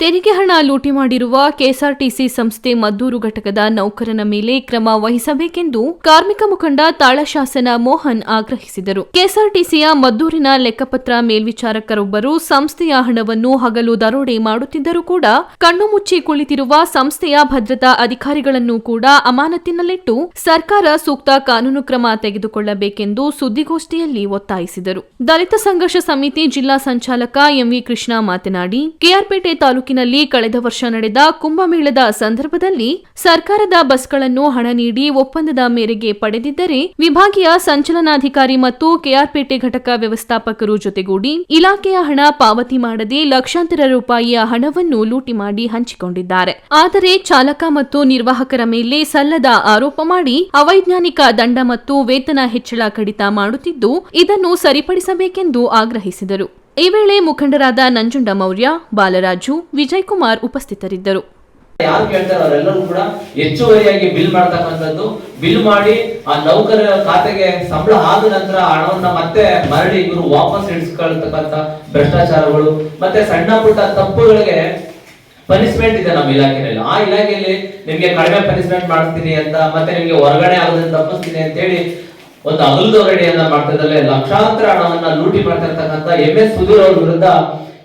ತೆರಿಗೆ ಹಣ ಲೂಟಿ ಮಾಡಿರುವ ಕೆಎಸ್ಆರ್ಟಿಸಿ ಸಂಸ್ಥೆ ಮದ್ದೂರು ಘಟಕದ ನೌಕರನ ಮೇಲೆ ಕ್ರಮ ವಹಿಸಬೇಕೆಂದು ಕಾರ್ಮಿಕ ಮುಖಂಡ ತಾಳಶಾಸನ ಮೋಹನ್ ಆಗ್ರಹಿಸಿದರು. ಕೆಎಸ್ಆರ್ಟಿಸಿಯ ಮದ್ದೂರಿನ ಲೆಕ್ಕಪತ್ರ ಮೇಲ್ವಿಚಾರಕರೊಬ್ಬರು ಸಂಸ್ಥೆಯ ಹಣವನ್ನು ಹಗಲು ದರೋಡೆ ಮಾಡುತ್ತಿದ್ದರೂ ಕೂಡ ಕಣ್ಣು ಮುಚ್ಚಿ ಕುಳಿತಿರುವ ಸಂಸ್ಥೆಯ ಭದ್ರತಾ ಅಧಿಕಾರಿಗಳನ್ನು ಕೂಡ ಅಮಾನತಿನಲ್ಲಿಟ್ಟು ಸರ್ಕಾರ ಸೂಕ್ತ ಕಾನೂನು ಕ್ರಮ ತೆಗೆದುಕೊಳ್ಳಬೇಕೆಂದು ಸುದ್ದಿಗೋಷ್ಠಿಯಲ್ಲಿ ಒತ್ತಾಯಿಸಿದರು. ದಲಿತ ಸಂಘರ್ಷ ಸಮಿತಿ ಜಿಲ್ಲಾ ಸಂಚಾಲಕ ಎಂವಿ ಕೃಷ್ಣ ಮಾತನಾಡಿ, ಕೆಆರ್ಪೇಟೆ ತಾಲೂಕಿನಲ್ಲಿ ಕಳೆದ ವರ್ಷ ನಡೆದ ಕುಂಭಮೇಳದ ಸಂದರ್ಭದಲ್ಲಿ ಸರ್ಕಾರದ ಬಸ್ಗಳನ್ನು ಹಣ ನೀಡಿ ಒಪ್ಪಂದದ ಮೇರೆಗೆ ಪಡೆದಿದ್ದರೆ ವಿಭಾಗೀಯ ಸಂಚಲನಾಧಿಕಾರಿ ಮತ್ತು ಕೆಆರ್ಪೇಟೆ ಘಟಕ ವ್ಯವಸ್ಥಾಪಕರು ಜೊತೆಗೂಡಿ ಇಲಾಖೆಯ ಹಣ ಪಾವತಿ ಮಾಡದೆ ಲಕ್ಷಾಂತರ ರೂಪಾಯಿಯ ಹಣವನ್ನು ಲೂಟಿ ಮಾಡಿ ಹಂಚಿಕೊಂಡಿದ್ದಾರೆ. ಆದರೆ ಚಾಲಕ ಮತ್ತು ನಿರ್ವಾಹಕರ ಮೇಲೆ ಸಲ್ಲದ ಆರೋಪ ಮಾಡಿ ಅವೈಜ್ಞಾನಿಕ ದಂಡ ಮತ್ತು ವೇತನ ಹೆಚ್ಚಳ ಕಡಿತ ಮಾಡುತ್ತಿದ್ದು, ಇದನ್ನು ಸರಿಪಡಿಸಬೇಕೆಂದು ಆಗ್ರಹಿಸಿದರು. ಈ ವೇಳೆ ಮುಖಂಡರಾದ ನಂಜುಂಡ ಮೌರ್ಯ, ಬಾಲರಾಜು ವಿಜಯ್ ಕುಮಾರ್ ಉಪಸ್ಥಿತರಿದ್ದರು. ಯಾರು ಕೇಳ್ತಾರೆ ಅವರೆಲ್ಲರೂ ಕೂಡ ಹೆಚ್ಚುವರಿಯಾಗಿ ಬಿಲ್ ಮಾಡ್ತಕ್ಕಂಥದ್ದು. ಬಿಲ್ ಮಾಡಿ ಆ ನೌಕರರ ಖಾತೆಗೆ ಸಂಬಳ ಆದ ನಂತರ ಹಣವನ್ನ ಮತ್ತೆ ಮರಳಿ ಇವರು ವಾಪಸ್ ಇಳಿಸ್ಕೊಳ್ತಕ್ಕಂಥ ಭ್ರಷ್ಟಾಚಾರಗಳು, ಮತ್ತೆ ಸಣ್ಣ ಪುಟ್ಟ ತಪ್ಪುಗಳಿಗೆ ಪನಿಷ್ಮೆಂಟ್ ಇದೆ ನಮ್ಮ ಇಲಾಖೆಯಲ್ಲಿ. ಆ ಇಲಾಖೆಯಲ್ಲಿ ನಿಮ್ಗೆ ಕಡಿಮೆ ಪನಿಷ್ಮೆಂಟ್ ಮಾಡ್ತೀನಿ ಅಂತ ಮತ್ತೆ ನಿಮ್ಗೆ ಹೊರಗಡೆ ಆಗೋದನ್ನ ತಪ್ಪಿಸ್ತೀನಿ ಅಂತ ಹೇಳಿ ಒಂದು ಅಗಲ್ದೊರಡಿಯನ್ನ ಮಾಡ್ತಿದ್ದಲ್ಲೇ ಲಕ್ಷಾಂತರ ಹಣವನ್ನ ಲೂಟಿ ಮಾಡ್ತಿರ್ತಕ್ಕಂಥ ಎಂ ಎಸ್ ಸುಧೀರ್ ಅವ್ರ ವಿರುದ್ಧ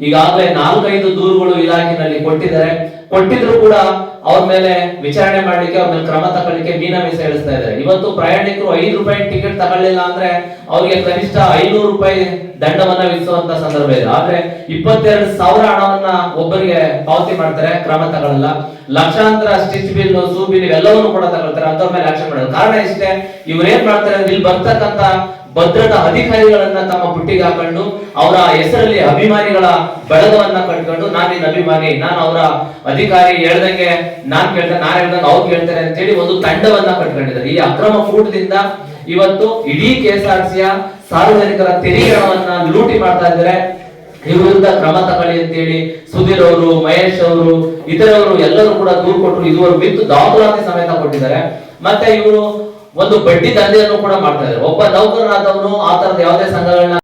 ಈಗಾಗಲೇ ನಾಲ್ಕೈದು ದೂರುಗಳು ಇಲಾಖೆನಲ್ಲಿ ಕೊಟ್ಟಿದ್ದಾರೆ. ಕೊಟ್ಟಿದ್ರು ಕೂಡ ಅವ್ರ ಮೇಲೆ ವಿಚಾರಣೆ ಮಾಡ್ಲಿಕ್ಕೆ, ಅವ್ರ ಮೇಲೆ ಕ್ರಮ ತಗೊಳ್ಳಿಕ್ಕೆ ಮೀನಾಮೀಸ ಹೇಳಿಸ್ತಾ ಇದ್ದಾರೆ. ಇವತ್ತು ಪ್ರಯಾಣಿಕರು ಐದು ರೂಪಾಯಿ ಟಿಕೆಟ್ ತಗೊಳ್ಳಿಲ್ಲ ಅಂದ್ರೆ ಅವ್ರಿಗೆ ಕನಿಷ್ಠ ಐನೂರು ರೂಪಾಯಿ ದಂಡವನ್ನ ವಿಧಿಸುವಂತ ಸಂದರ್ಭ ಇದೆ. ಆದ್ರೆ ಇಪ್ಪತ್ತೆರಡು ಸಾವಿರ ಹಣವನ್ನ ಒಬ್ಬರಿಗೆ ಪಾವತಿ ಮಾಡ್ತಾರೆ, ಕ್ರಮ ತಗೊಳ್ಳಲ್ಲ. ಲಕ್ಷಾಂತರ ಸ್ಟಿಚ್ ಬಿಲ್ ಸೂ ಬಿಲ್ ಎಲ್ಲವನ್ನು ಕೂಡ ತಗೊಳ್ತಾರೆ. ಅಂತವ್ರ ಮೇಲೆ ಆಕ್ಷನ್ ಮಾಡೋದು. ಕಾರಣ ಇಷ್ಟೇ ಇವ್ರು ಏನ್ ಮಾಡ್ತಾರೆ ಇಲ್ಲಿ ಬರ್ತಕ್ಕಂತ ಭದ್ರತಾ ಅಧಿಕಾರಿಗಳನ್ನ ತಮ್ಮ ಬುಟ್ಟಿಗೆ ಹಾಕೊಂಡು ಅವರ ಹೆಸರಲ್ಲಿ ಅಭಿಮಾನಿಗಳ ಬಳಗವನ್ನ ಕಟ್ಕೊಂಡು ನಾನು ನಿನ್ನ ಅಭಿಮಾನಿ, ನಾನು ಅವರ ಅಧಿಕಾರಿ ಹೇಳ್ದಂಗೆ ನಾನ್ ಕೇಳ್ತೇನೆ ನಾನು ಹೇಳ್ದಂಗೆ ಅವ್ರು ಕೇಳ್ತಾರೆ ಅಂತೇಳಿ ಒಂದು ತಂಡವನ್ನ ಕಟ್ಕೊಂಡಿದ್ದಾರೆ. ಈ ಅಕ್ರಮ ಕೂಟದಿಂದ ಇವತ್ತು ಇಡೀ ಕೆಎಸ್ಆರ್ಸಿಯ ಸಾರ್ವಜನಿಕರ ತೆರಿಗೆ ಹಣವನ್ನ ಲೂಟಿ ಮಾಡ್ತಾ ಇದ್ದಾರೆ. ವಿರುದ್ಧ ಕ್ರಮ ತಗೊಳ್ಳಿ ಅಂತೇಳಿ ಸುಧೀರ್ ಅವರು, ಮಹೇಶ್ ಅವರು ಇತರವರು ಎಲ್ಲರೂ ಕೂಡ ದೂರು ಕೊಟ್ಟರು ಇದುವರೆಗೂ ಬಿತ್ತು ದಾಖಲಾತಿ ಸಮೇತ ಕೊಟ್ಟಿದ್ದಾರೆ. ಮತ್ತೆ ಇವರು ಒಂದು ಬಡ್ಡಿ ದಂಧೆಯನ್ನು ಕೂಡ ಮಾಡ್ತಾ ಇದ್ದಾರೆ. ಒಬ್ಬ ನೌಕರನಾದವನು ಆ ತರದ ಯಾವುದೇ ಸಂಘಗಳನ್ನ